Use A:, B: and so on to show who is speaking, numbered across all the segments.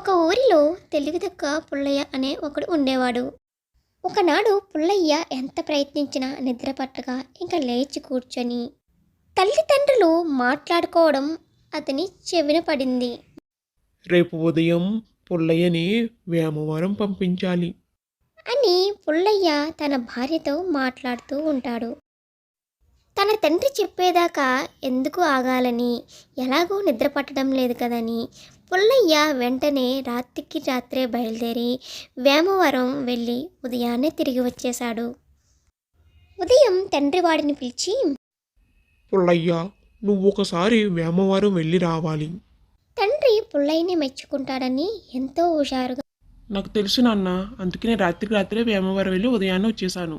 A: ఒక ఊరిలో తెలివి తక్కువ పుల్లయ్య అనే ఒకడు ఉండేవాడు. ఒకనాడు పుల్లయ్య ఎంత ప్రయత్నించినా నిద్ర పట్టక ఇంకా లేచి కూర్చొని తల్లిదండ్రులు మాట్లాడుకోవడం అతని చెవిన పడింది.
B: రేపు ఉదయం పుల్లయ్యని వేమవరం పంపించాలి.
A: అని పుల్లయ్య తన భార్యతో మాట్లాడుతూ ఉంటాడు. తన తండ్రి చెప్పేదాకా ఎందుకు ఆగాలని? ఎలాగో నిద్ర పట్టడం లేదు కదని పుల్లయ్య వెంటనే రాత్రికి రాత్రే బయలుదేరి వేమవరం వెళ్ళి ఉదయాన్నే తిరిగి వచ్చేశాడు. ఉదయం తండ్రి వాడిని పిలిచి
B: పుల్లయ్య నువ్వు ఒకసారి వేమవరం వెళ్ళి రావాలి.
A: తండ్రి పుల్లయ్యని మెచ్చుకుంటాడని ఎంతో హుషారుగా
B: నాకు తెలుసు నాన్న అందుకే నేను రాత్రికి రాత్రే వేమవరం వెళ్ళి ఉదయాన్నే వచ్చేసాను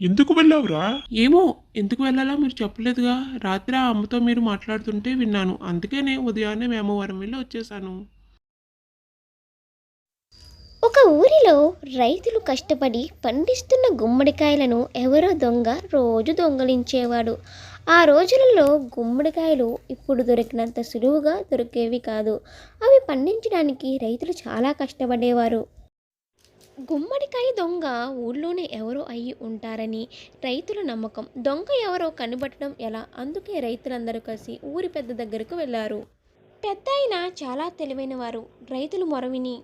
B: ఎందుకు వెళ్ళావురా? ఏమో ఎందుకు వెళ్ళాలో మీరు చెప్పలేదుగా. రాత్రి ఆ అమ్మతో మీరు మాట్లాడుతుంటే విన్నాను. అందుకే నేను ఉదయాన్నే వేమవరం వెళ్ళి వచ్చేసాను
A: ఒక ఊరిలో రైతులు కష్టపడి పండిస్తున్న గుమ్మడికాయలను ఎవరో దొంగ రోజు దొంగలించేవాడు. ఆ రోజులలో గుమ్మడికాయలు ఇప్పుడు దొరికినంత సులువుగా దొరికేవి కాదు. అవి పండించడానికి రైతులు చాలా కష్టపడేవారు. గుమ్మడికాయ దొంగ ఊళ్ళోనే ఎవరో అయి ఉంటారని రైతుల నమ్మకం. దొంగ ఎవరో కనిపెట్టడం ఎలా? అందుకే రైతులందరూ కలిసి ఊరి పెద్ద దగ్గరకు వెళ్ళారు పెద్ద ఆయన చాలా తెలివైన వారు. రైతులు మొరవిని.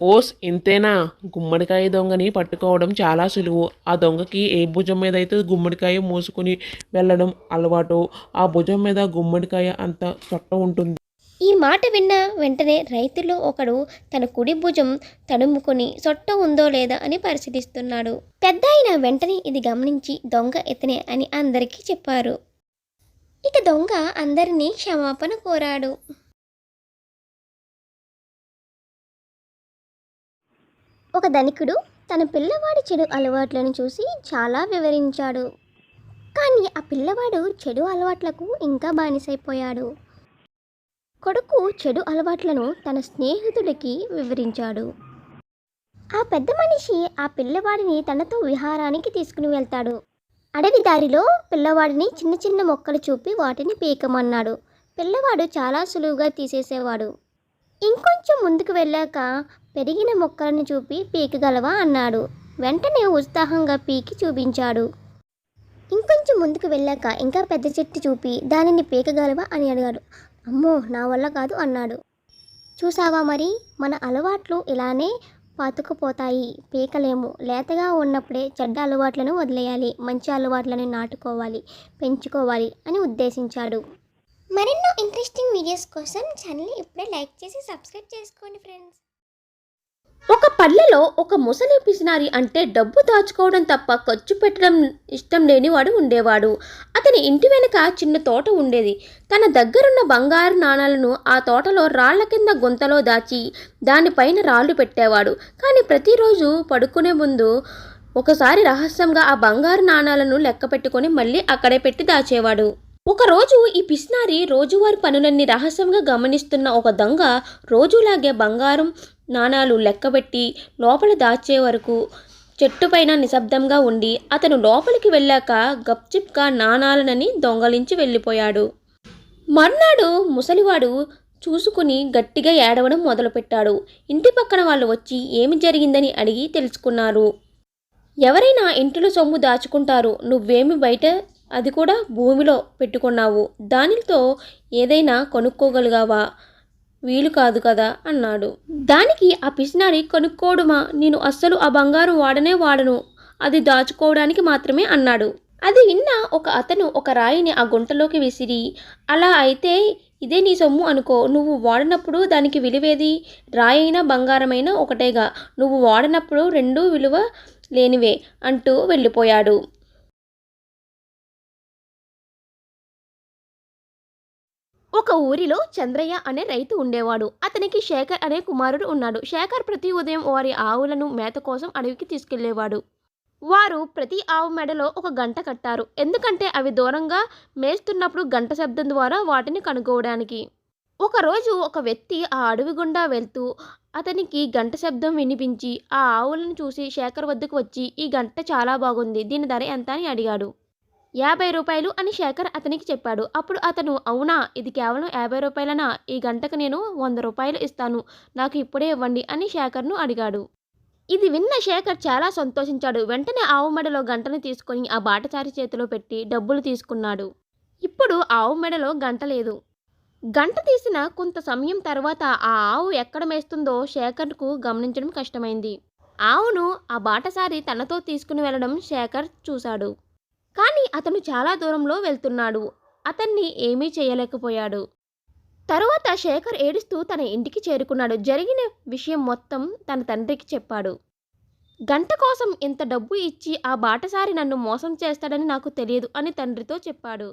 B: ఓస్ ఇంతేనా? గుమ్మడికాయ దొంగని పట్టుకోవడం చాలా సులువు. ఆ దొంగకి ఏ భుజం మీద అయితే గుమ్మడికాయ మూసుకుని వెళ్ళడం అలవాటు ఆ భుజం మీద గుమ్మడికాయ అంత చొట్ట ఉంటుంది.
A: ఈ మాట విన్న వెంటనే రైతుల్లో ఒకడు తన కుడి భుజం తడుముకొని సొట్ట ఉందో లేదా అని పరిశీలిస్తున్నాడు. పెద్ద అయిన వెంటనే ఇది గమనించి దొంగ ఇతనే అని అందరికీ చెప్పారు. ఇక దొంగ అందరినీ క్షమాపణ కోరాడు. ఒక ధనికుడు తన పిల్లవాడి చెడు అలవాట్లను చూసి చాలా వివరించాడు. కానీ ఆ పిల్లవాడు చెడు అలవాట్లకు ఇంకా బానిసైపోయాడు. కొడుకు చెడు అలవాట్లను తన స్నేహితుడికి వివరించాడు. ఆ పెద్ద మనిషి ఆ పిల్లవాడిని తనతో విహారానికి తీసుకుని వెళ్తాడు. అడవి దారిలో పిల్లవాడిని చిన్న చిన్న మొక్కలు చూపి వాటిని పీకమన్నాడు. పిల్లవాడు చాలా సులువుగా తీసేసేవాడు. ఇంకొంచెం ముందుకు వెళ్ళాక పెరిగిన మొక్కలను చూపి పీకగలవా అన్నాడు. వెంటనే ఉత్సాహంగా పీకి చూపించాడు. ఇంకొంచెం ముందుకు వెళ్ళాక ఇంకా పెద్ద చెట్టు చూపి దానిని పీకగలవా అని అడిగాడు. అమ్మో నా వల్ల కాదు అన్నాడు. చూసావా మరి? మన అలవాట్లు ఇలానే పాతుకుపోతాయి. పీకలేము. లేతగా ఉన్నప్పుడే చెడ్డ అలవాట్లను వదిలేయాలి. మంచి అలవాట్లను నాటుకోవాలి. పెంచుకోవాలి అని ఉద్దేశించాడు. మరెన్నో ఇంట్రెస్టింగ్ వీడియోస్ కోసం ఛానల్ని ఇప్పుడే లైక్ చేసి సబ్స్క్రైబ్ చేసుకోండి ఫ్రెండ్స్.
C: పల్లెలో ఒక ముసలి పిసినారి అంటే డబ్బు దాచుకోవడం తప్ప ఖర్చు పెట్టడం ఇష్టం లేనివాడు ఉండేవాడు. అతని ఇంటి వెనుక చిన్న తోట ఉండేది. తన దగ్గరున్న బంగారు నాణాలను ఆ తోటలో రాళ్ళ కింద గుంతలో దాచి దానిపైన రాళ్ళు పెట్టేవాడు. కానీ ప్రతిరోజు పడుకునే ముందు ఒకసారి రహస్యంగా ఆ బంగారు నాణాలను లెక్క పెట్టుకొని మళ్ళీ అక్కడే పెట్టి దాచేవాడు. ఒకరోజు ఈ పిస్నారి రోజువారి పనులన్నీ రహస్యంగా గమనిస్తున్న ఒక దొంగ రోజులాగే బంగారం నాణాలు లెక్కబెట్టి లోపల దాచే వరకు చెట్టుపైన నిశ్శబ్దంగా ఉండి అతను లోపలికి వెళ్ళాక గప్చిప్గా నాణాలనని దొంగలించి వెళ్ళిపోయాడు. మర్నాడు ముసలివాడు చూసుకుని గట్టిగా ఏడవడం మొదలుపెట్టాడు. ఇంటి పక్కన వాళ్ళు వచ్చి ఏమి జరిగిందని అడిగి తెలుసుకున్నారు. ఎవరైనా ఇంటిలో సొమ్ము దాచుకుంటారు. నువ్వేమి బయట అది కూడా భూమిలో పెట్టుకున్నావు. దానితో ఏదైనా కొనుక్కోగలిగావా? వీలు కాదు కదా అన్నాడు. దానికి ఆ పిసినారి కొనుక్కోడుమా నేను అస్సలు ఆ బంగారం వాడనే వాడను. అది దాచుకోవడానికి మాత్రమే అన్నాడు. అది విన్న ఒక అతను ఒక రాయిని ఆ గుంటలోకి విసిరి అలా అయితే ఇదే నీ సొమ్ము అనుకో. నువ్వు వాడినప్పుడు దానికి విలువేది? రాయైనా బంగారమైనా ఒకటేగా. నువ్వు వాడినప్పుడు రెండూ విలువ లేనివే అంటూ వెళ్ళిపోయాడు. ఒక ఊరిలో చంద్రయ్య అనే రైతు ఉండేవాడు. అతనికి శేఖర్ అనే కుమారుడు ఉన్నాడు. శేఖర్ ప్రతి ఉదయం వారి ఆవులను మేత కోసం అడవికి తీసుకెళ్ళేవాడు. వారు ప్రతి ఆవు మెడలో ఒక గంట కట్టారు. ఎందుకంటే అవి దూరంగా మేస్తున్నప్పుడు గంట శబ్దం ద్వారా వాటిని కనుక్కోవడానికి. ఒకరోజు ఒక వ్యక్తి ఆ అడవి గుండా వెళ్తూ అతనికి గంట శబ్దం వినిపించి ఆ ఆవులను చూసి శేఖర్ వద్దకు వచ్చి ఈ గంట చాలా బాగుంది. దీని ధర ఎంత? అని అడిగాడు.
A: యాభై రూపాయలు అని శేఖర్ అతనికి చెప్పాడు. అప్పుడు అతను అవునా? ఇది కేవలం యాభై రూపాయలనా? ఈ గంటకు నేను వంద రూపాయలు ఇస్తాను. నాకు ఇప్పుడే ఇవ్వండి అని శేఖర్ను అడిగాడు. ఇది విన్న శేఖర్ చాలా సంతోషించాడు. వెంటనే ఆవుమెడలో గంటను తీసుకొని ఆ బాటచారి చేతిలో పెట్టి డబ్బులు తీసుకున్నాడు. ఇప్పుడు ఆవు మెడలో గంట లేదు. గంట తీసిన కొంత సమయం తర్వాత ఆ ఆవు ఎక్కడ మేస్తుందో శేఖర్కు గమనించడం కష్టమైంది. ఆవును ఆ బాటసారి తనతో తీసుకుని వెళ్ళడం శేఖర్ చూశాడు. కానీ అతను చాలా దూరంలో వెళ్తున్నాడు. అతన్ని ఏమీ చేయలేకపోయాడు. తరువాత శేఖర్ ఏడుస్తూ తన ఇంటికి చేరుకున్నాడు. జరిగిన విషయం మొత్తం తన తండ్రికి చెప్పాడు. గంట కోసం ఇంత డబ్బు ఇచ్చి ఆ బాటసారి నన్ను మోసం చేస్తాడని నాకు తెలియదు అని తండ్రితో చెప్పాడు.